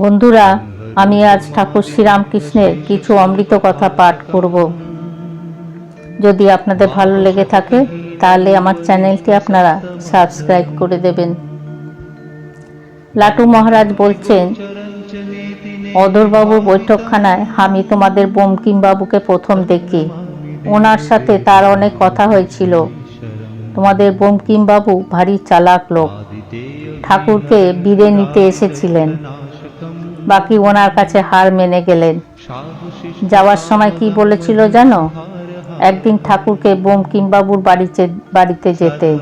বন্ধুরা, আমি আজ ঠাকুর শ্রীরামকৃষ্ণের কিছু অমৃত কথা পাঠ করব। যদি আপনাদের ভালো লেগে থাকে, তাহলে আমার চ্যানেলটি আপনারা সাবস্ক্রাইব করে দেবেন। লাটু মহারাজ বলছেন অদরবাবু বৈঠকখানায় আমি তোমাদের বঙ্কিমবাবুকে প্রথম দেখি। ওনার সাথে তার অনেক কথা হয়েছিল। তোমাদের বঙ্কিমবাবু ভারী চালাক লোক। ঠাকুরকে বিড়ে নিতে এসেছিলেন। বাকি ওনার কাছে হার মেনে গেলেন। যাওয়ার সময় কি বলেছিল জানো? একদিন ঠাকুরকে বঙ্কিমবাবুর বাড়িতে বাড়িতে যেতে।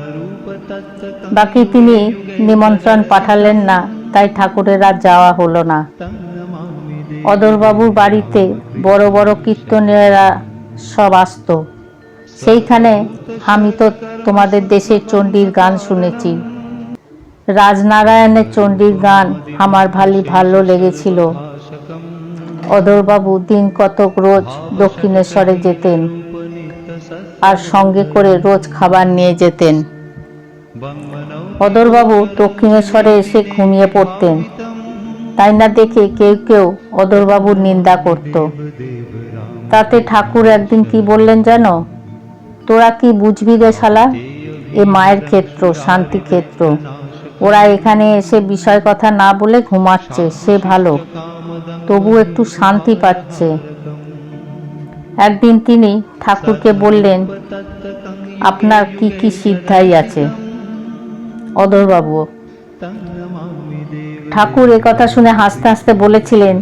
বাকি তিনি নিমন্ত্রণ পাঠালেন না, তাই ঠাকুরের আর যাওয়া হলো না। অদরবাবুর বাড়িতে বড় বড় কীর্তনীয়রা সব আসতো। সেইখানে আমি তো তোমাদের দেশের চণ্ডীর গান শুনেছি। রাজনারায়ণের চণ্ডীর গান আমার ভালি ভালো লেগেছিল। অদরবাবু দিন কতক রোজ দক্ষিণেশ্বরে যেতেন আর সঙ্গে করে রোজ খাবার নিয়ে যেতেন। অদরবাবু দক্ষিণেশ্বরে এসে ঘুমিয়ে পড়তেন। তাই না দেখে কেউ কেউ অদরবাবুর নিন্দা করত। তাতে ঠাকুর একদিন কি বললেন জানো? তোরা কি বুঝবি রে শালা? এ মায়ের ক্ষেত্র শান্তি ক্ষেত্র ওরা এখানে এসে বিষয় কথা না বলে ঘুমাচ্ছে, সে ভালো। তবু একটু শান্তি পাচ্ছে। একদিন তিনি ঠাকুরকে বললেন, আপনার কি কি সিদ্ধাই আছে? অদরবাবু ঠাকুর কথা শুনে হাসতে হাসতে বলেছিলেন,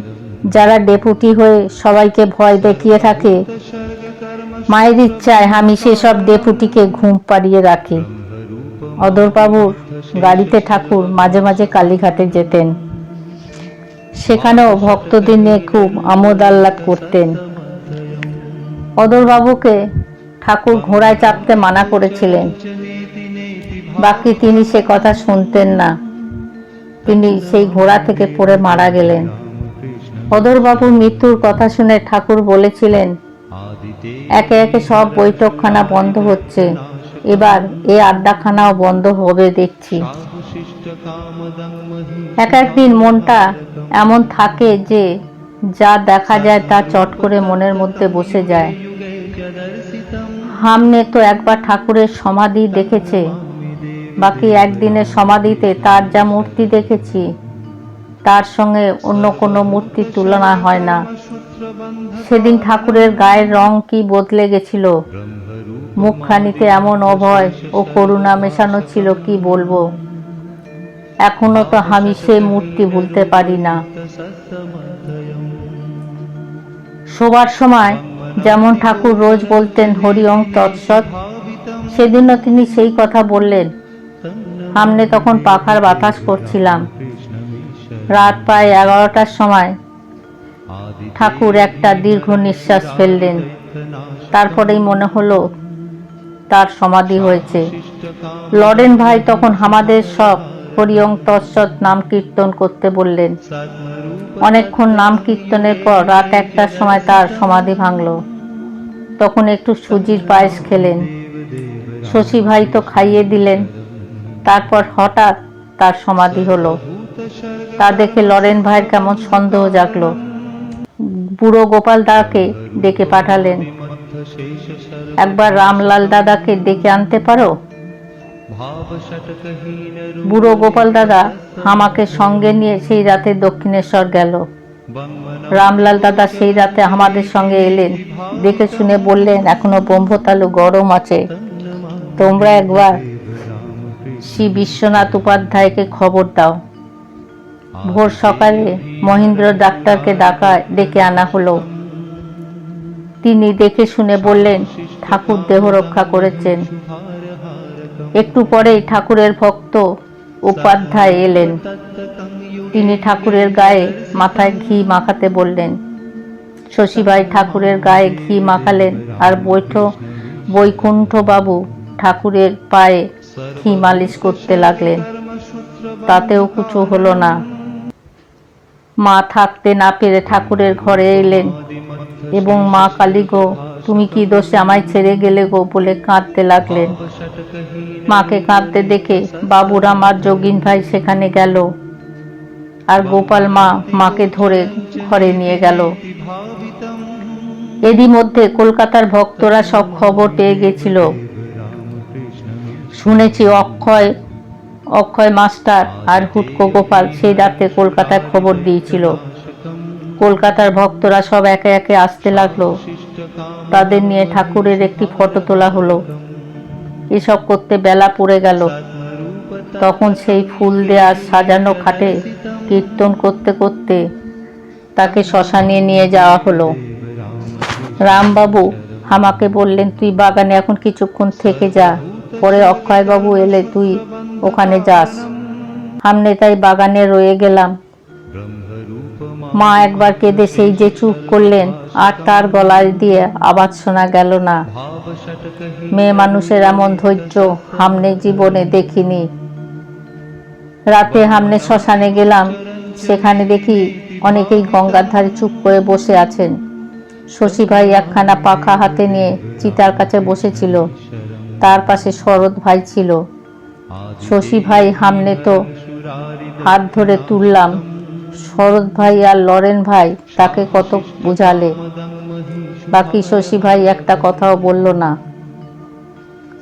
যারা ডেপুটি হয়ে সবাইকে ভয় দেখিয়ে থাকে, মায়ের ইচ্ছায় আমি সেসব ডেপুটিকে ঘুম পাড়িয়ে রাখি। অদরবাবুর গাড়িতে ঠাকুর মাঝে মাঝে কালীঘাটে যেতেন। সেখানেও ভক্তদের নিয়ে খুব আমোদ আহ্লাদ করতেন অদরবাবুকে ঠাকুর ঘোড়ায় চাপতে মানা করেছিলেন। বাকি তিনি সে কথা শুনতেন না। তিনি সেই ঘোড়া থেকে পড়ে মারা গেলেন। অদরবাবুর মৃত্যুর কথা শুনে ঠাকুর বলেছিলেন একে একে সব বৈঠকখানা বন্ধ হচ্ছে। এবার এ আড্ডাখানাও বন্ধ হবে দেখছি। এক একদিন মনটা এমন থাকে যে যা দেখা যায় তা চট করে মনের মধ্যে বসে যায়। হামনে তো একবার ঠাকুরের সমাধি দেখেছে। বাকি একদিনের সমাধিতে তার যা মূর্তি দেখেছি, তার সঙ্গে অন্য কোনো মূর্তির তুলনা হয় না। সেদিন ঠাকুরের গায়ের রং কি বদলে গেছিল? মুখখানিতে এমন অভয় ও করুণা মেশানো ছিল, কি বলব? এখনও তো আমি সে মূর্তি ভুলতে পারি না। শোবার সময় যেমন ঠাকুর রোজ বলতেন, হরি ওং তৎসৎ। সেদিনও তিনি সেই কথা বললেন। সামনে তখন পাখার বাতাস করছিলাম। রাত প্রায় এগারোটার সময় ঠাকুর একটা দীর্ঘ নিঃশ্বাস ফেললেন। তারপরেই মনে হলো তার সমাধি হয়েছে। লরেন ভাই তখন আমাদের সব হরিয়ং তৎসৎ নাম কীর্তন করতে বললেন। অনেকক্ষণ নাম কীর্তনের পর রাত একটার সময় তার সমাধি ভাঙল। তখন একটু সুজির পায়েস খেলেন। শশী ভাই তো খাইয়ে দিলেন। তারপর হঠাৎ তার সমাধি হলো। তা দেখে লরেন ভাইয়ের কেমন সন্দেহ জাগলো। বুড়ো গোপাল দাকে ডেকে পাঠালেন। একবার রামলাল দাদাকে ডেকে আনতে পারো? বুড়ো গোপাল দাদা আমাকে সঙ্গে নিয়ে সেই রাতে দক্ষিণেশ্বর গেল। রামলাল দাদা সেই রাতে আমাদের সঙ্গে এলেন। দেখে শুনে বললেন এখনও ব্রহ্মতালু গরম আছে। তোমরা একবার শ্রী বিশ্বনাথ উপাধ্যায়কে খবর দাও। ভোর সকালে মহেন্দ্র ডাক্তারকে ডাকা ডেকে আনা হলো। তিনি দেখে শুনে বললেন, ঠাকুর দেহ রক্ষা করেছেন। একটু পরেই ঠাকুরের ভক্ত উপাধ্যায় এলেন। তিনি ঠাকুরের গায়ে মাথায় ঘি মাখাতে বললেন শশীভাই ঠাকুরের গায়ে ঘি মাখালেন আর বৈঠ বৈকুণ্ঠ বাবু ঠাকুরের পায়ে ঘি মালিশ করতে লাগলেন। তাতেও কিছু হলো না। মা থাকতে না পেরে ঠাকুরের ঘরে এলেন। এবং মা কালী গো, তুমি কি দোষে আমায় ছেড়ে গেলে গো বলে কাঁদতে লাগলেন। মাকে কাঁদতে দেখে বাবুরাম আর যোগিন ভাই সেখানে গেল। আর গোপাল মা মাকে ধরে ঘরে নিয়ে গেল। এরই মধ্যে কলকাতার ভক্তরা সব খবর পেয়ে গেছিল। শুনেছি অক্ষয় অক্ষয় মাস্টার আর হুটকো গোপাল সেই রাতে কলকাতায় খবর দিয়েছিল। কলকাতার ভক্তরা সব একে একে আসতে লাগল। তাদের নিয়ে ঠাকুরের একটি ফটো তোলা হলো। এসব করতে বেলা পড়ে গেল। তখন সেই ফুল দেয়া সাজানো খাটে কীর্তন করতে করতে তাকে শ্মশানে নিয়ে যাওয়া হলো। রামবাবু আমাকে বললেন, তুই বাগানে এখন কিছুক্ষণ থেকে যা। পরে অক্ষয়বাবু এলে তুই ওখানে যাস। সামনে তাই বাগানে রয়ে গেলাম। মা একবার কেঁদে সেই যে চুপ করলেন, আর তার গলায় দিয়ে আওয়াজ শোনা গেল না। মেয়ে মানুষের এমন ধৈর্য হামনে জীবনে দেখিনি। রাতে হামনে শ্মশানে গেলাম, সেখানে দেখি অনেকেই গঙ্গার ধারে চুপ করে বসে আছেন। শশী ভাই একখানা পাখা হাতে নিয়ে চিতার কাছে বসেছিল। তার পাশে শরৎ ভাই ছিল। শশী ভাই হামনে তো। হাত ধরে তুললাম। শরৎ ভাই আর লরেন ভাই তাকে কত বুঝালে। বাকি শশী ভাই একটা কথাও বলল না।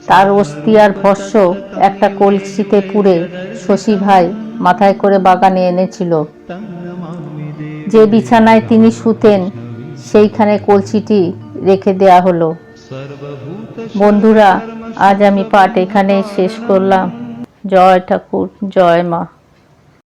তার অস্থি আর ভস্য একটা কলসিতে পুরে শশী ভাই মাথায় করে বাগানে এনেছিল। যে বিছানায় তিনি শুতেন, সেইখানে কলসিটি রেখে দেয়া হলো। বন্ধুরা আজ আমি পাঠ এখানেই শেষ করলাম। জয় ঠাকুর জয় মা।